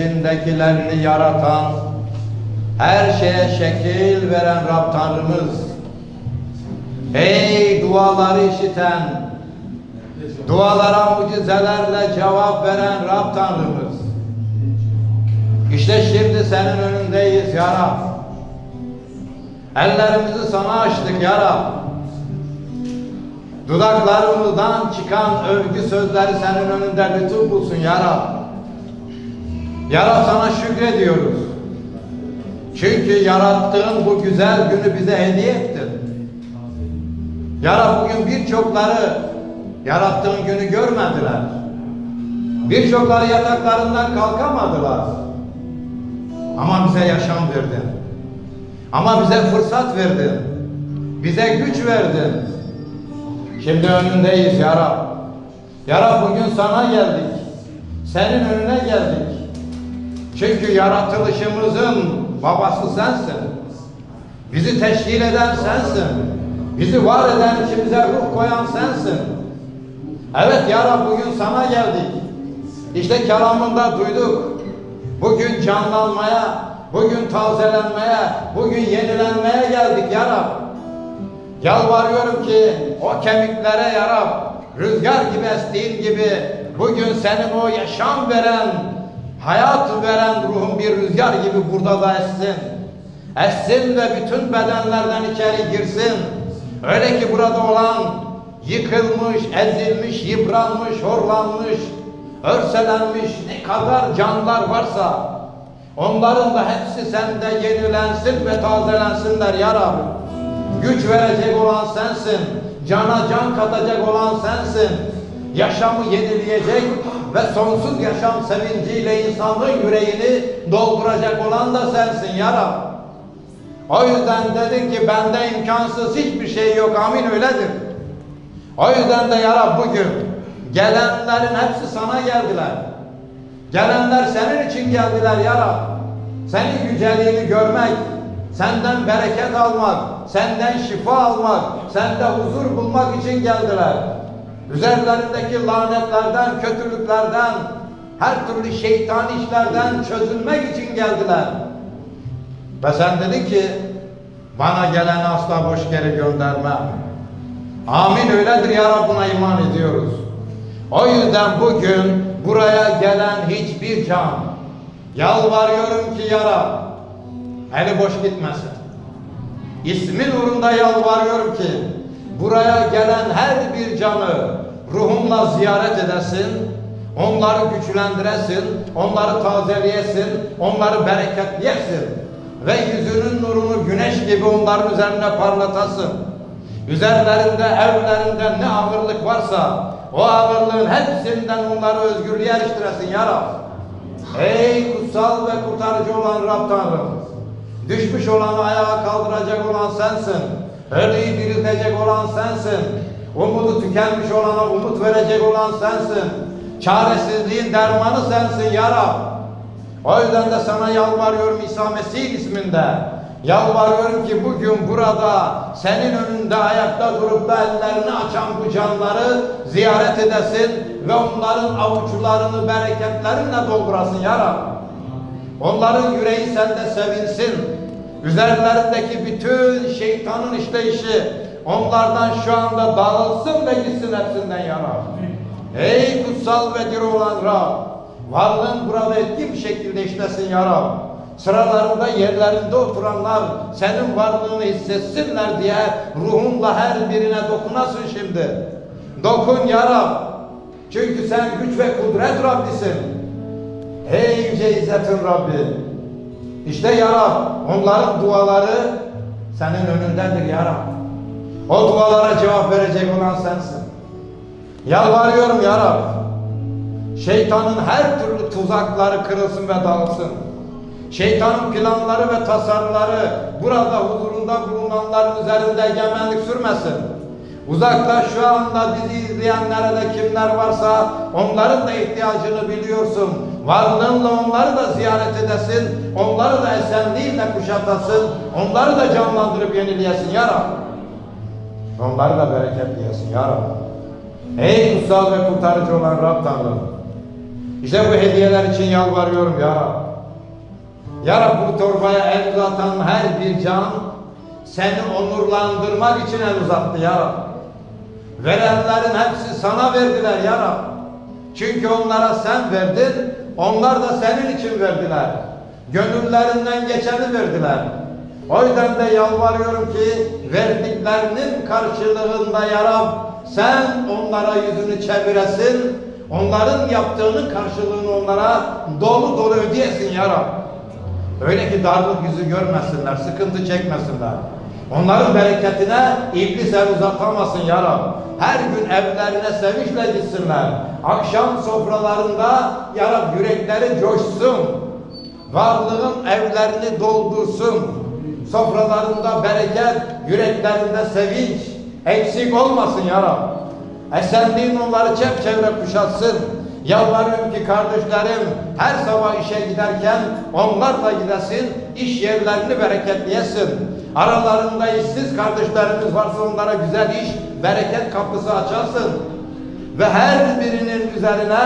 içindekilerini yaratan, her şeye şekil veren Rab Tanrımız. Ey duaları işiten, dualara mucizelerle cevap veren Rab Tanrımız. İşte şimdi senin önündeyiz ya Rab. Ellerimizi sana açtık ya Rab. Dudaklarımızdan çıkan övgü sözleri senin önünde lütuf bulsun ya Rab. Ya Rab sana şükrediyoruz. Çünkü yarattığın bu güzel günü bize hediye ettin. Ya Rab bugün birçokları yarattığın günü görmediler. Birçokları yataklarından kalkamadılar. Ama bize yaşam verdin. Ama bize fırsat verdin. Bize güç verdin. Şimdi önündeyiz. Ya Rab bugün sana geldik. Senin önüne geldik. Çünkü yaratılışımızın babası sensin. Bizi teşkil eden sensin. Bizi var eden içimize ruh koyan sensin. Evet ya Rab bugün sana geldik. İşte kelamında duyduk. Bugün canlanmaya, bugün tazelenmeye, bugün yenilenmeye geldik ya Rab. Yalvarıyorum ki o kemiklere ya Rab, rüzgar gibi estiğin gibi bugün senin o yaşam veren, hayat veren ruhun bir rüzgar gibi burada da essin. Essin ve bütün bedenlerden içeri girsin. Öyle ki burada olan yıkılmış, ezilmiş, yıpranmış, horlanmış, örselenmiş ne kadar canlar varsa onların da hepsi sende yenilensin ve tazelensinler ya Rabbi. Güç verecek olan sensin. Cana can katacak olan sensin. Yaşamı yenileyecek ve sonsuz yaşam sevinciyle insanlığın yüreğini dolduracak olan da sensin ya Rabbi. O yüzden dedin ki bende imkansız hiçbir şey yok. Amin öyledir. O yüzden de ya Rab bugün gelenlerin hepsi sana geldiler. Gelenler senin için geldiler ya Rab. Senin yüceliğini görmek, senden bereket almak, senden şifa almak, sende huzur bulmak için geldiler. Üzerlerindeki lanetlerden, kötülüklerden, her türlü şeytan işlerden çözülmek için geldiler. Ve sen dedin ki bana gelen asla boş geri göndermem. Amin öyledir ya Rab buna iman ediyoruz. O yüzden bugün buraya gelen hiçbir can yalvarıyorum ki ya Rab eli boş gitmesin. İsmin uğrunda yalvarıyorum ki buraya gelen her bir canı ruhumla ziyaret edesin, onları güçlendiresin, onları tazeleyesin, onları bereketleyesin ve yüzünün nurunu güneş gibi onların üzerine parlatasın. Üzerlerinde, evlerinde ne ağırlık varsa o ağırlığın hepsinden onları özgürlüğe eriştiresin ya Rab. Ey kutsal ve kurtarıcı olan Rab Tanrım. Düşmüş olanı ayağa kaldıracak olan sensin. Ölüyü diriltecek olan sensin. Umudu tükenmiş olana umut verecek olan sensin. Çaresizliğin dermanı sensin ya Rab. O yüzden de sana yalvarıyorum İsa Mesih isminde. Yalvarıyorum ki bugün burada senin önünde ayakta durup da ellerini açan bu canları ziyaret edesin ve onların avuçlarını bereketlerinle doldurasın ya Rab. Onların yüreği sende sevinsin. Üzerlerindeki bütün şeytanın işleyişi onlardan şu anda dağılsın ve gitsin hepsinden ya Rab. Ey kutsal ve diri olan Rab. Varlığın burada etkin bir şekilde işlesin ya Rab. Sıralarında yerlerinde oturanlar senin varlığını hissetsinler diye ruhunla her birine dokunasın şimdi. Dokun ya Rab. Çünkü sen güç ve kudret Rabbisin. Ey yüce izzetin Rabbi. İşte ya Rab onların duaları senin önündedir ya Rab. O dualara cevap verecek olan sensin. Yalvarıyorum ya Rab. Şeytanın her türlü tuzakları kırılsın ve dağılsın. Şeytanın planları ve tasarıları burada huzurunda bulunanların üzerinde egemenlik sürmesin. Uzakta şu anda bizi izleyenlere de kimler varsa onların da ihtiyacını biliyorsun. Varlığınla onları da ziyaret edesin, onları da esenliğinle kuşatasın, onları da canlandırıp yenileyesin ya Rab. Onları da bereketleyesin ya Rab. Ey kutsal ve kurtarıcı olan Rab Tanrım. İşte bu hediyeler için yalvarıyorum ya Rab. Ya Rab bu torbaya el uzatan her bir can seni onurlandırmak için el uzattı ya Rab. Verenlerin hepsi sana verdiler ya Rab. Çünkü onlara sen verdin, onlar da senin için verdiler. Gönüllerinden geçeni verdiler. O yüzden de yalvarıyorum ki verdiklerinin karşılığında ya Rab, sen onlara yüzünü çeviresin, onların yaptığının karşılığını onlara dolu dolu ödeyesin ya Rab. Öyle ki darlık yüzü görmesinler, sıkıntı çekmesinler. Onların bereketine iblis el uzatamasın ya Rab. Her gün evlerine sevinçle gitsinler. Akşam sofralarında ya Rab yürekleri coşsun. Varlığın evlerini doldursun. Sofralarında bereket, yüreklerinde sevinç eksik olmasın ya Rab. Esenliğin onları çepçevre kuşatsın. Yalvarıyorum ki kardeşlerim her sabah işe giderken onlarla gidesin, iş yerlerini bereketleyesin. Aralarında işsiz kardeşlerimiz varsa onlara güzel iş, bereket kapısı açasın. Ve her birinin üzerine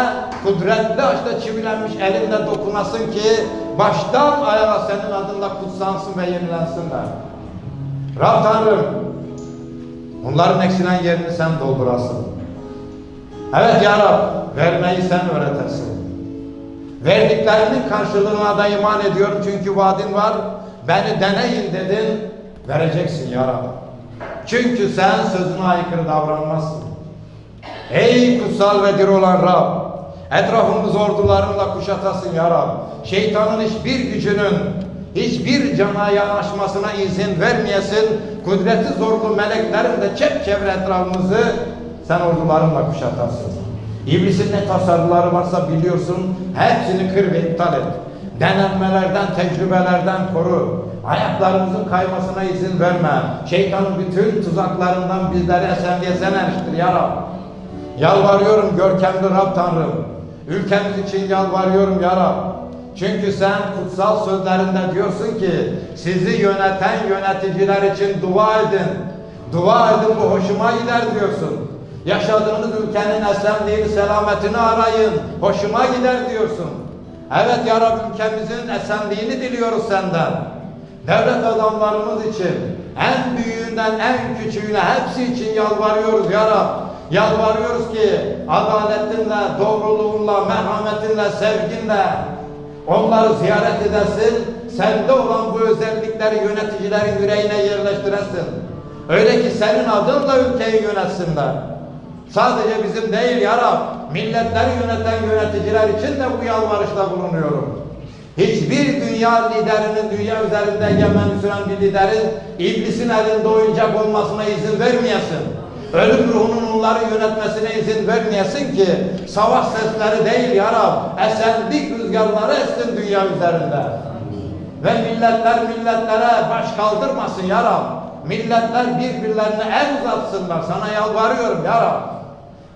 kudretli açta çivilenmiş elinle dokunasın ki baştan ayağa senin adında kutsansın ve yenilensinler. Rab Tanrım, onların eksilen yerini sen doldurasın. Evet ya Rab, vermeyi sen öğretesin. Verdiklerinin karşılığına da iman ediyorum çünkü vaadin var. Beni deneyin dedin, vereceksin ya Rab. Çünkü sen sözüne aykırı davranmazsın. Ey kutsal ve dir olan Rab, etrafımız ordularınla kuşatasın ya Rab. Şeytanın hiçbir gücünün, hiçbir cana yanaşmasına izin vermeyesin. Kudreti zorlu meleklerin de çepçevre etrafımızı sen ordularınla kuşatasın. İblisin ne tasarruları varsa biliyorsun, hepsini kır ve iptal et. Denenmelerden, tecrübelerden koru. Ayaklarımızın kaymasına izin verme. Şeytanın bütün tuzaklarından bizleri esenliğe sen eriştir ya Rab. Yalvarıyorum görkemli Rab Tanrım. Ülkemiz için yalvarıyorum ya Rab. Çünkü sen kutsal sözlerinde diyorsun ki sizi yöneten yöneticiler için dua edin. Dua edin bu hoşuma gider diyorsun. Yaşadığınız ülkenin esenliğini, selametini arayın. Hoşuma gider diyorsun. Evet ya Rab ülkemizin esenliğini diliyoruz senden. Devlet adamlarımız için en büyüğünden en küçüğüne hepsi için yalvarıyoruz ya Rab. Yalvarıyoruz ki adaletinle, doğruluğunla, merhametinle, sevginle onları ziyaret edesin. Sende olan bu özellikleri yöneticilerin yüreğine yerleştiresin. Öyle ki senin adınla ülkeyi yönetsinler. Sadece bizim değil ya Rab, milletleri yöneten yöneticiler için de bu yalvarışta bulunuyorum. Hiçbir dünya liderinin, dünya üzerinde egemen süren bir liderin iblisin elinde oyuncak olmasına izin vermeyesin. Ölüm ruhunun onları yönetmesine izin vermeyesin ki savaş sesleri değil ya Rab, esenlik rüzgarları essin dünya üzerinde. Ve milletler milletlere baş kaldırmasın ya Rab. Milletler birbirlerine el uzatsınlar. Sana yalvarıyorum ya Rab.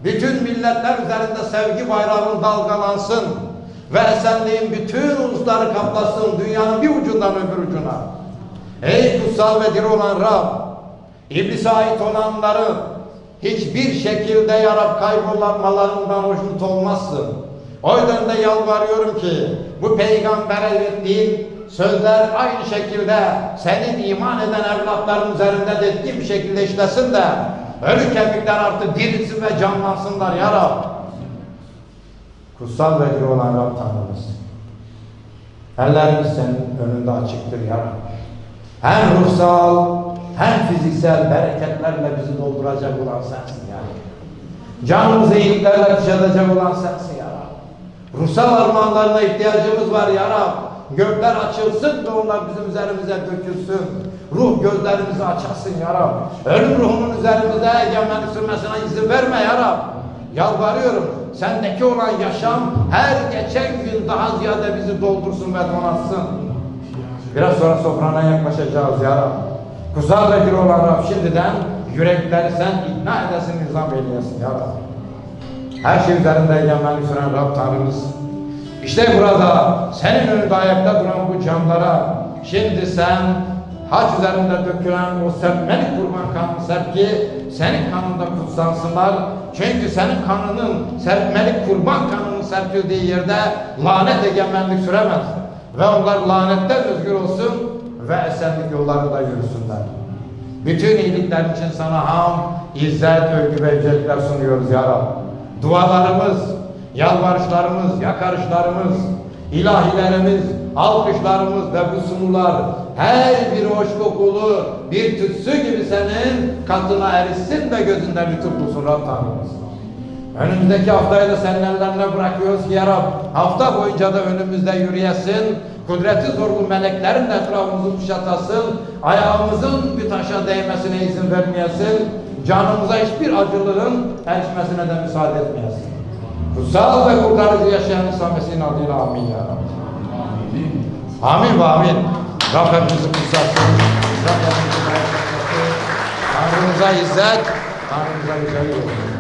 Bütün milletler üzerinde sevgi bayrağının dalgalansın. Ve esenliğin bütün ulusları kaplasın dünyanın bir ucundan öbür ucuna. Ey kutsal ve diri olan Rab, İblise ait olanların hiçbir şekilde yarab kaybolmalarından hoşnut olmazsın. O yüzden de yalvarıyorum ki bu peygambere verdiğin sözler aynı şekilde senin iman eden evlatların üzerinde de etkin şekilde işlesin de ölü kemikler artık dirilsin ve canlansınlar ya Rab. Kutsal ve diri olan Rab Tanrımız. Ellerimiz senin önünde açıktır ya Rab. Hem ruhsal hem fiziksel bereketlerle bizi dolduracak olan sensin ya Rab. Canımızı iyiliklerle kuşatacak olan sensin ya Rab. Ruhsal armağanlarına ihtiyacımız var ya Rab. Gökler açılsın da onlar bizim üzerimize dökülsün. Ruh gözlerimizi açasın ya Rab. Ölüm ruhunun üzerimize egemenlik sürmesine izin verme ya Rab. Yalvarıyorum. Sendeki olan yaşam her geçen gün daha ziyade bizi doldursun ve donatsın. Biraz sonra sofrana yaklaşacağız ya Rab. Ve bir olan Rab şimdiden yürekleri sen ikna edesin, nizam eyleyesin ya Rab. Her şey üzerinde egemenlik süren Rab Tanrımız. İşte burada senin önünde ayakta duran bu camlara şimdi sen haç üzerinde dökülen o serpmelik kurban kanını serp ki senin kanında kutsansınlar Çünkü senin kanının, serpmelik kurban kanının serpildiği yerde lanet egemenlik süremez. Ve onlar lanetten özgür olsun ve esenlik yollarında yürüsünler. Bütün iyiliklerin için sana ham, izzet, övgü ve yücelikler sunuyoruz ya Rab. Dualarımız, yalvarışlarımız, yakarışlarımız, ilahilerimiz, alkışlarımız ve bu sunular her bir hoş kokulu bir tütsü gibi senin katına erişsin ve gözünden lütuf bulsun Rab Tanrımız. Önümüzdeki haftayı da senin ellerine bırakıyoruz ki ya Rab. Hafta boyunca da önümüzde yürüyesin. Kudreti zorlu meleklerin etrafımızı kuşatasın. Ayağımızın bir taşa değmesine izin vermeyesin. Canımıza hiçbir acılığın erişmesine de müsaade etmeyesin. Kutsal ve kurtarıcı yaşayan İsa Mesih'in adıyla amin ya Rabbi. Amin ve amin. Rab hepimizi kutsasın. Rab hepimizi bağışlasın. Tanrımıza izzet, Tanrımıza güzellik olsun.